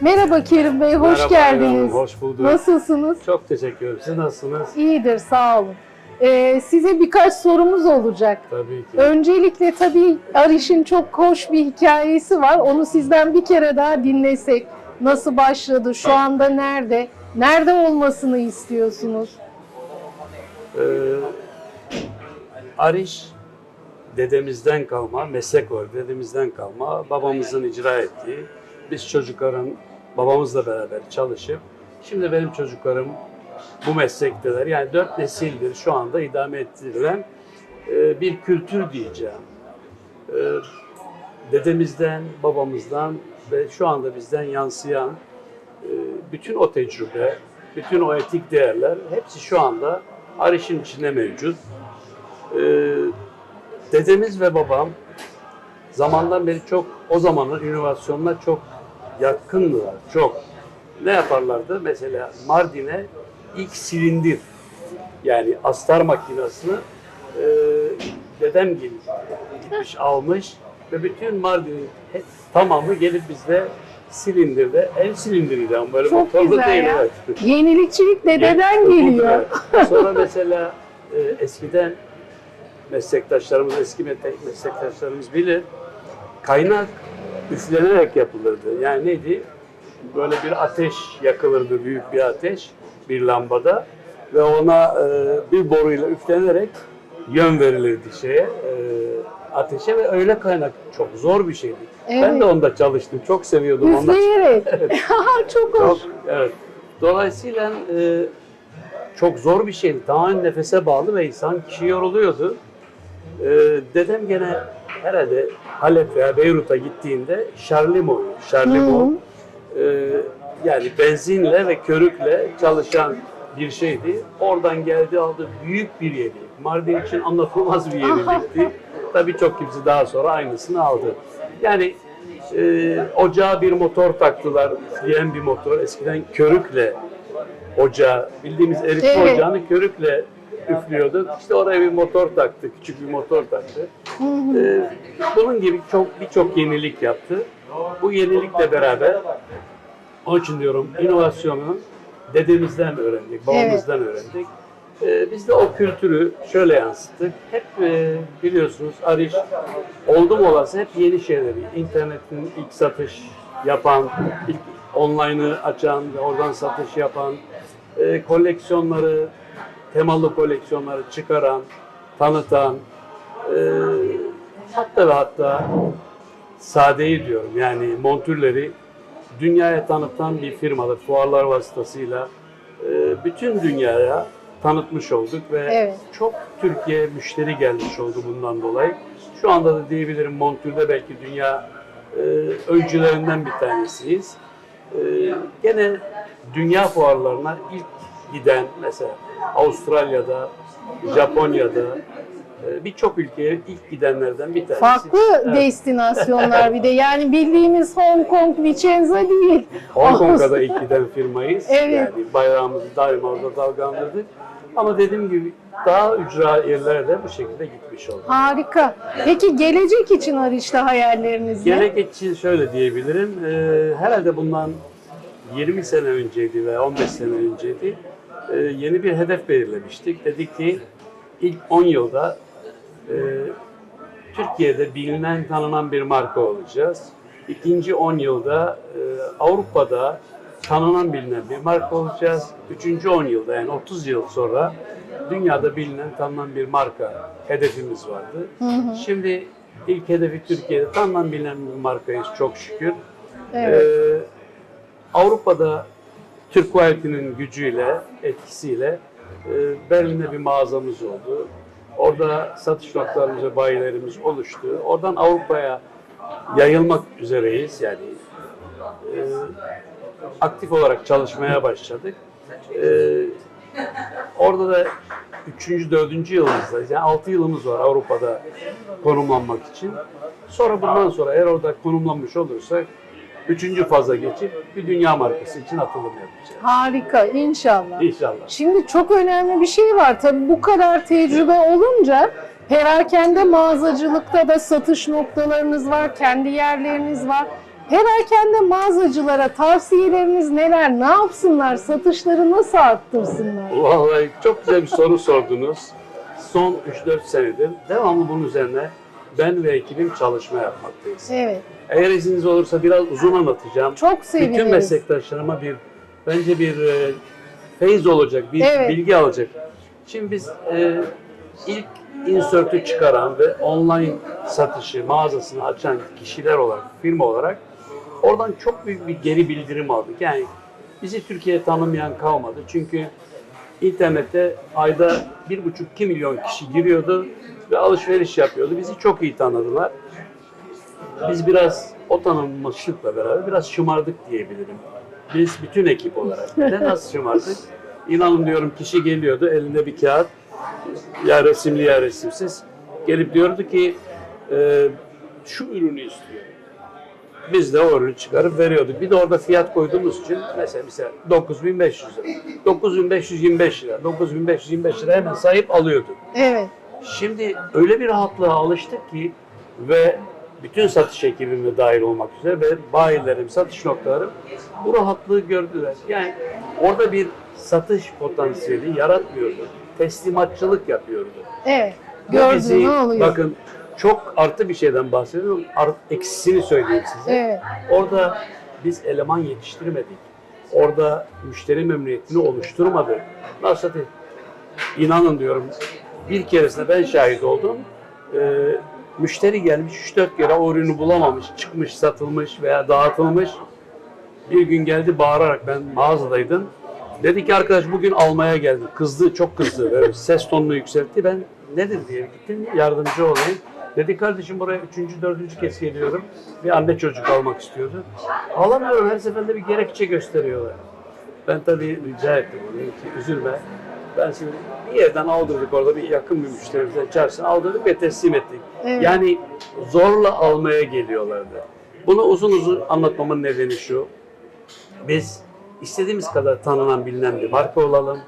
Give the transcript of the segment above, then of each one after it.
Merhaba Kerim Bey, hoş Merhaba geldiniz. Hoş bulduk. Nasılsınız? Çok teşekkür ederim. Siz nasılsınız? İyidir, sağ olun. Ee, size birkaç sorumuz olacak. Tabii ki. Öncelikle tabii Ariş'in çok hoş bir hikayesi var. Onu sizden bir kere daha dinlesek. Nasıl başladı, şu anda nerede, nerede olmasını istiyorsunuz? Ee, Ariş dedemizden kalma, meslek var dedemizden kalma, babamızın icra ettiği, biz çocukların babamızla beraber çalışıp, şimdi benim çocuklarım bu meslekteler. Yani dört nesildir şu anda idame ettirilen e, bir kültür diyeceğim. E, dedemizden, babamızdan ve şu anda bizden yansıyan e, bütün o tecrübe, bütün o etik değerler hepsi şu anda Ariş'in içinde mevcut. Dedemiz ve babam zamandan beri çok o zamanın inovasyonuna çok yakındılar. Çok. Ne yaparlardı? Mesela Mardin'e ilk silindir yani astar makinesini e, dedem gibi gitmiş almış ve bütün Mardin'in tamamı gelip bizde silindirde el silindiriydi ama böyle Çok motorlu güzel değil. ya. evet. Yenilikçilik dededen geliyor. Sonra mesela e, eskiden meslektaşlarımız, eski meslek- meslektaşlarımız bilir. Kaynak üflenerek yapılırdı. Yani neydi? Böyle bir ateş yakılırdı, büyük bir ateş bir lambada ve ona e, bir boruyla üflenerek yön verilirdi şeye, e, ateşe ve öyle kaynak çok zor bir şeydi. Ben Evet. de onda çalıştım, çok seviyordum. Üfleyerek. çok hoş. çok, evet. Dolayısıyla e, çok zor bir şeydi. Tamamen nefese bağlı ve insan kişi yoruluyordu. E, dedem gene herhalde Halep veya Beyrut'a gittiğinde Şarlimo, Şarlimo e, yani benzinle ve körükle çalışan bir şeydi. Oradan geldi aldı büyük bir yeri. Mardin için anlatılmaz bir yenilikti. Tabii çok kimse daha sonra aynısını aldı. Yani e, ocağa bir motor taktılar, üfleyen bir motor. Eskiden körükle ocağı, bildiğimiz eritme Evet. ocağını körükle üflüyorduk. İşte oraya bir motor taktı, küçük bir motor taktı. E, bunun gibi çok birçok yenilik yaptı. Bu yenilikle beraber onun için diyorum inovasyonu dedemizden öğrendik, babamızdan öğrendik. Ee, biz de o kültürü şöyle yansıttık. Hep e, biliyorsunuz Ariş oldum olası hep yeni şeyleri, internetin ilk satış yapan, ilk online'ı açan ve oradan satış yapan, e, koleksiyonları, temalı koleksiyonları çıkaran, tanıtan, e, hatta ve hatta sadeyi diyorum yani montürleri dünyaya tanıtan bir firmadır. Fuarlar vasıtasıyla e, bütün dünyaya tanıtmış olduk ve Evet. çok Türkiye müşteri gelmiş oldu bundan dolayı. Şu anda da diyebilirim montürde belki dünya e, öncülerinden bir tanesiyiz. E, gene dünya fuarlarına ilk giden mesela Avustralya'da, Japonya'da e, birçok ülkeye ilk gidenlerden bir tanesi. Farklı Evet. destinasyonlar bir de. Yani bildiğimiz Hong Kong, Vicenza değil. Hong Kong'a da ilk giden firmayız. Evet. Yani bayrağımızı daima orada dalgalandırdık. Ama dediğim gibi daha ücra yerlere de bu şekilde gitmiş olduk. Harika. Peki gelecek için Ariş'te hayalleriniz ne? Gelecek için şöyle diyebilirim. Ee, herhalde bundan 20 sene önceydi veya 15 sene önceydi. Ee, yeni bir hedef belirlemiştik. Dedik ki ilk 10 yılda e, Türkiye'de bilinen, tanınan bir marka olacağız. İkinci 10 yılda e, Avrupa'da tanınan, bilinen bir marka olacağız. Üçüncü 10 yılda yani 30 yıl sonra dünyada bilinen, tanınan bir marka hedefimiz vardı. Şimdi ilk hedefi Türkiye'de tanınan, bilinen bir markayız çok şükür. Evet. Ee, Avrupa'da Türk Quality'nin gücüyle, etkisiyle e, Berlin'de bir mağazamız oldu. Orada satış noktalarımız ve bayilerimiz oluştu. Oradan Avrupa'ya yayılmak üzereyiz. Yani e, aktif olarak çalışmaya başladık. E, orada da 3. 4. yılımızdayız. Yani 6 yılımız var Avrupa'da konumlanmak için. Sonra bundan sonra eğer orada konumlanmış olursak üçüncü faza geçip bir dünya markası için atılım yapacağız. Harika inşallah. İnşallah. Şimdi çok önemli bir şey var. Tabii bu kadar tecrübe olunca perakende mağazacılıkta da satış noktalarınız var, kendi yerleriniz var. Perakende mağazacılara tavsiyeleriniz neler? Ne yapsınlar? Satışları nasıl arttırsınlar? Vallahi çok güzel bir soru sordunuz. Son 3-4 senedir devamlı bunun üzerine ben ve ekibim çalışma yapmaktayız. Evet. Eğer izniniz olursa biraz uzun anlatacağım. Çok seviniriz. Bütün meslektaşlarıma bir bence bir e, feyiz olacak, bir Evet. bilgi alacak. Şimdi biz e, ilk insert'ü çıkaran ve online satışı, mağazasını açan kişiler olarak, firma olarak oradan çok büyük bir geri bildirim aldık. Yani bizi Türkiye tanımayan kalmadı. Çünkü internette ayda 1,5-2 milyon kişi giriyordu ve alışveriş yapıyordu. Bizi çok iyi tanıdılar. Biz biraz o tanınmışlıkla beraber biraz şımardık diyebilirim. Biz bütün ekip olarak. Neden nasıl şımardık? İnanın diyorum kişi geliyordu elinde bir kağıt ya resimli ya resimsiz gelip diyordu ki e, şu ürünü istiyorum. Biz de o ürünü çıkarıp veriyorduk. Bir de orada fiyat koyduğumuz için mesela mesela 9500 lira, 9525 lira, 9525 lira hemen sahip alıyorduk. Evet. Şimdi öyle bir rahatlığa alıştık ki ve bütün satış ekibime dahil olmak üzere ve bayilerim, satış noktalarım bu rahatlığı gördüler. Yani orada bir satış potansiyeli yaratmıyordu. Teslimatçılık yapıyordu. Evet. Gördüğünü bizi- alıyor. Bakın çok artı bir şeyden bahsediyorum. Art, eksisini söyleyeyim size. Evet. Orada biz eleman yetiştirmedik. Orada müşteri memnuniyetini oluşturmadık. Nasıl? İnanın diyorum bir keresinde ben şahit oldum. Ee, müşteri gelmiş 3-4 kere o ürünü bulamamış, çıkmış, satılmış veya dağıtılmış. Bir gün geldi bağırarak ben mağazadaydım. Dedi ki arkadaş bugün almaya geldim. Kızdı, çok kızdı. Böyle ses tonunu yükseltti. Ben nedir diye gittim yardımcı olayım. Dedi kardeşim buraya üçüncü, dördüncü kez geliyorum. Bir anne çocuk almak istiyordu. Alamıyorum her seferinde bir gerekçe gösteriyorlar. Ben tabii rica ettim onu üzülme. Ben şimdi bir yerden aldırdık orada bir yakın bir müşterimizden çarşısına aldırdık ve teslim ettik. Evet. Yani zorla almaya geliyorlardı. Bunu uzun uzun anlatmamın nedeni şu. Biz istediğimiz kadar tanınan bilinen bir marka olalım.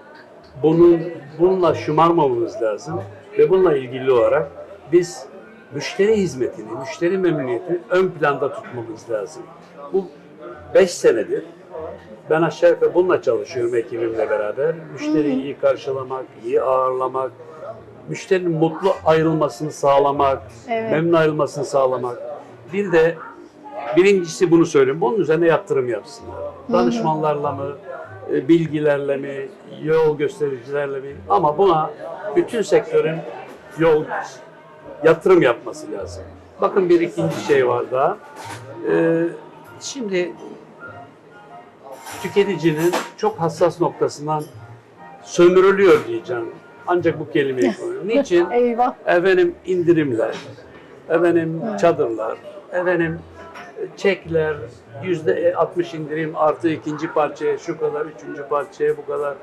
Bunun bununla şımarmamamız lazım ve bununla ilgili olarak biz müşteri hizmetini, müşteri memnuniyetini ön planda tutmamız lazım. Bu 5 senedir ben aşağı yukarı bununla çalışıyorum ekibimle beraber. Müşteriyi iyi karşılamak, iyi ağırlamak, müşterinin mutlu ayrılmasını sağlamak, Evet. memnun ayrılmasını sağlamak. Bir de birincisi bunu söyleyeyim. Bunun üzerine yatırım yapsınlar. Danışmanlarla mı, e, bilgilerle mi, yol göstericilerle mi? Ama buna bütün sektörün yol yatırım yapması lazım. Bakın bir ikinci şey var daha. Ee, şimdi tüketicinin çok hassas noktasından sömürülüyor diyeceğim. Ancak bu kelimeyi kullanıyorum. Niçin? Eyvah. Efendim indirimler, efendim çadırlar, efendim çekler, yüzde 60 indirim artı ikinci parçaya şu kadar, üçüncü parçaya bu kadar.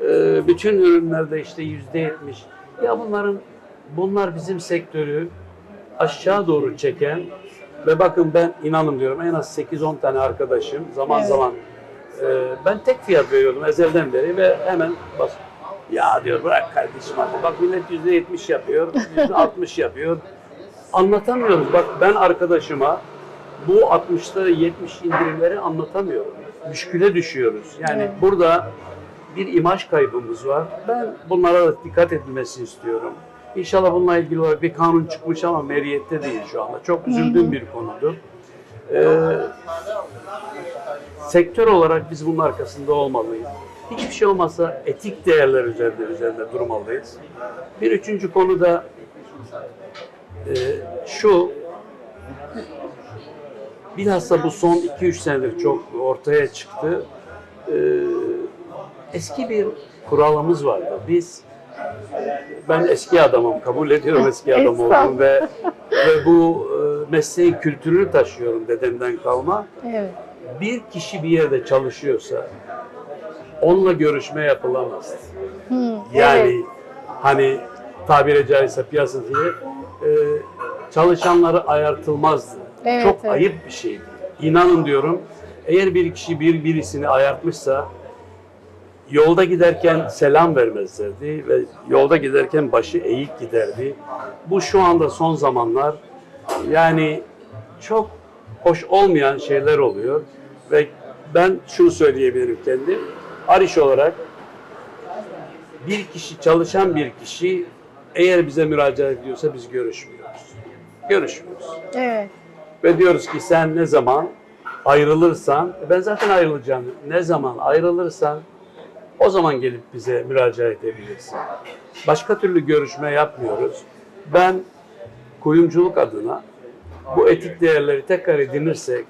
Ee, bütün ürünlerde işte yüzde 70. Ya bunların, bunlar bizim sektörü aşağı doğru çeken ve bakın ben inanın diyorum en az 8-10 tane arkadaşım zaman Evet. zaman ben tek fiyat veriyordum ezelden beri ve hemen bas ya diyor bırak kardeşim hadi bak millet yüzde 70 yapıyor, yüzde 60 yapıyor. Anlatamıyoruz. Bak ben arkadaşıma bu 60'ları 70 indirimleri anlatamıyorum. Müşküle düşüyoruz. Yani Evet. burada bir imaj kaybımız var. Ben bunlara da dikkat edilmesini istiyorum. İnşallah bununla ilgili olarak bir kanun çıkmış ama meriyette değil şu anda. Çok üzüldüğüm bir konudur. Ee, sektör olarak biz bunun arkasında olmalıyız. Hiçbir şey olmazsa etik değerler üzerinde üzerinde durmalıyız. Bir üçüncü konu da e, şu bilhassa bu son 2-3 senedir çok ortaya çıktı. E, eski bir kuralımız vardı. Biz ben eski adamım, kabul ediyorum eski adam olduğumu ve ve bu e, mesleğin kültürünü taşıyorum dedemden kalma. Evet. Bir kişi bir yerde çalışıyorsa onunla görüşme yapılamaz. Hı, Yani evet. hani tabiri caizse piyasacı e, çalışanları ayartılmazdı. Evet, Çok evet. ayıp bir şeydi. İnanın diyorum eğer bir kişi bir birisini ayartmışsa yolda giderken selam vermezlerdi ve yolda giderken başı eğik giderdi. Bu şu anda son zamanlar yani çok hoş olmayan şeyler oluyor. Ve ben şunu söyleyebilirim kendim. Ariş olarak bir kişi, çalışan bir kişi eğer bize müracaat ediyorsa biz görüşmüyoruz. Görüşmüyoruz. Evet. Ve diyoruz ki sen ne zaman ayrılırsan, ben zaten ayrılacağım. Ne zaman ayrılırsan o zaman gelip bize müracaat edebilirsin. Başka türlü görüşme yapmıyoruz. Ben kuyumculuk adına bu etik değerleri tekrar edinirsek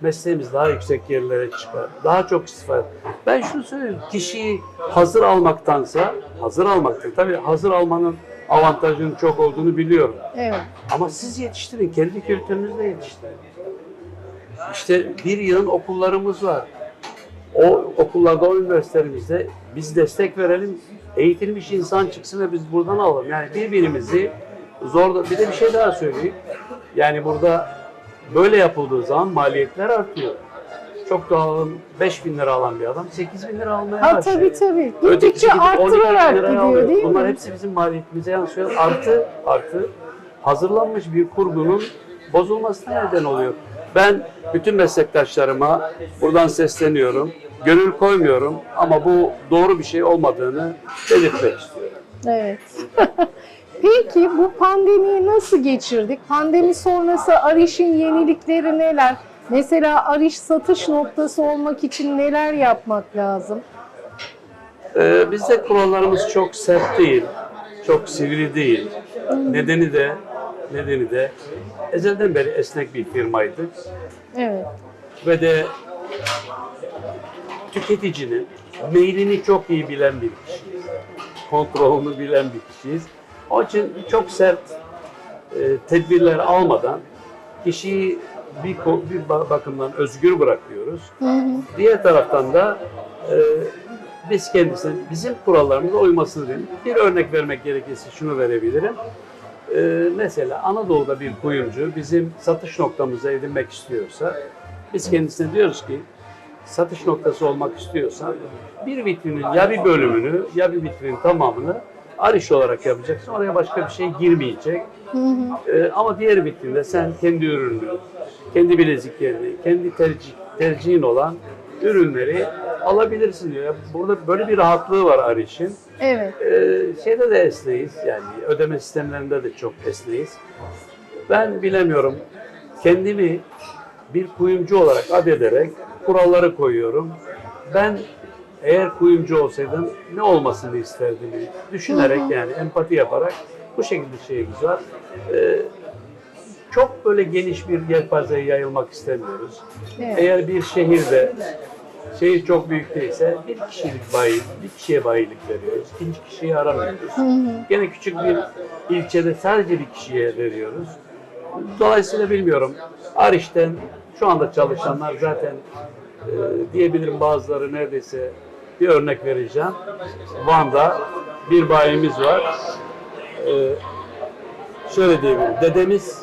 mesleğimiz daha yüksek yerlere çıkar. Daha çok istifade. Ben şunu söyleyeyim. Kişiyi hazır almaktansa, hazır almaktan, tabii hazır almanın avantajının çok olduğunu biliyorum. Evet. Ama siz yetiştirin, kendi kültürünüzle yetiştirin. İşte bir yığın okullarımız var. O okullarda, o üniversitelerimizde biz destek verelim. Eğitilmiş insan çıksın ve biz buradan alalım. Yani birbirimizi zor... Bir de bir şey daha söyleyeyim. Yani burada böyle yapıldığı zaman maliyetler artıyor. Çok doğal alalım 5 bin lira alan bir adam 8 bin lira almaya Ha başlıyor. tabii tabii. Gittikçe gidip 12 bin arttırarak liraya gidiyor alıyor. değil Bunlar mi? hepsi bizim maliyetimize yansıyor. Artı artı hazırlanmış bir kurgunun bozulmasına neden oluyor. Ben bütün meslektaşlarıma buradan sesleniyorum. Gönül koymuyorum ama bu doğru bir şey olmadığını belirtmek istiyorum. Evet. Peki bu pandemiyi nasıl geçirdik? Pandemi sonrası Ariş'in yenilikleri neler? Mesela Ariş satış noktası olmak için neler yapmak lazım? Ee, bizde kurallarımız çok sert değil, çok sivri değil. Nedeni de nedeni de ezelden beri esnek bir firmaydık. Evet. ve de tüketicinin meylini çok iyi bilen bir kişiyiz. Kontrolünü bilen bir kişiyiz. Onun için çok sert e, tedbirler almadan kişiyi bir, bir ba- bakımdan özgür bırakıyoruz. Hı hı. Diğer taraftan da e, biz kendisine bizim kurallarımıza uymasını diyelim. Bir örnek vermek gerekirse şunu verebilirim. E, mesela Anadolu'da bir kuyumcu bizim satış noktamıza edinmek istiyorsa biz kendisine diyoruz ki satış noktası olmak istiyorsan bir vitrinin ya bir bölümünü ya bir vitrinin tamamını Ariş olarak yapacaksın. Oraya başka bir şey girmeyecek. Hı hı. Ee, ama diğer vitrinde sen kendi ürününü, kendi bileziklerini, kendi tercih, tercihin olan ürünleri alabilirsin diyor. Burada böyle bir rahatlığı var Ariş'in. Evet. Ee, şeyde de esneyiz yani ödeme sistemlerinde de çok esneyiz. Ben bilemiyorum kendimi bir kuyumcu olarak adederek kuralları koyuyorum. Ben eğer kuyumcu olsaydım ne olmasını isterdim düşünerek yani empati yaparak bu şekilde şeyimiz var. Ee, çok böyle geniş bir yelpazeye yayılmak istemiyoruz. Evet. Eğer bir şehirde şehir çok büyük değilse bir kişilik bayi, bir kişiye bayilik veriyoruz. İkinci kişiyi aramıyoruz. Hı hı. Gene küçük bir ilçede sadece bir kişiye veriyoruz. Dolayısıyla bilmiyorum. Ariş'ten şu anda çalışanlar zaten e, diyebilirim bazıları neredeyse bir örnek vereceğim. Van'da bir bayimiz var. E, şöyle diyebilirim. Dedemiz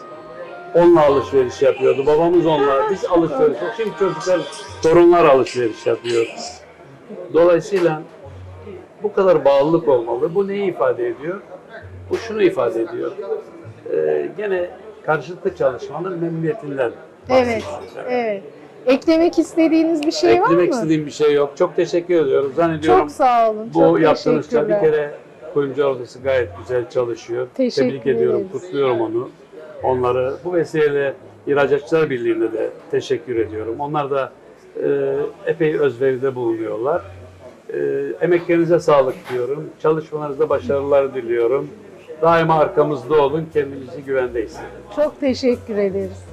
onunla alışveriş yapıyordu. Babamız onunla. Biz alışveriş Şimdi çocuklar, torunlar alışveriş yapıyor. Dolayısıyla bu kadar bağlılık olmalı. Bu neyi ifade ediyor? Bu şunu ifade ediyor. Ee, gene karşılıklı çalışmanın memnuniyetinden Evet. bahsediyoruz. Evet. Eklemek istediğiniz bir şey var Eklemek mı? istediğim bir şey yok. Çok teşekkür ediyorum. Zannediyorum Çok sağ olun. bu Çok yaptığınız bir teşekkürler. kere kuyumcu odası gayet güzel çalışıyor. Teşekkür Tebrik ediyorum, ederiz. kutluyorum onu. Onları bu vesileyle İhracatçılar Birliği'ne de teşekkür ediyorum. Onlar da e, epey özveride bulunuyorlar. E, emeklerinize sağlık diyorum. Çalışmalarınızda başarılar diliyorum. Daima arkamızda olun, kendimizi güvende hissedin. Çok teşekkür ederiz.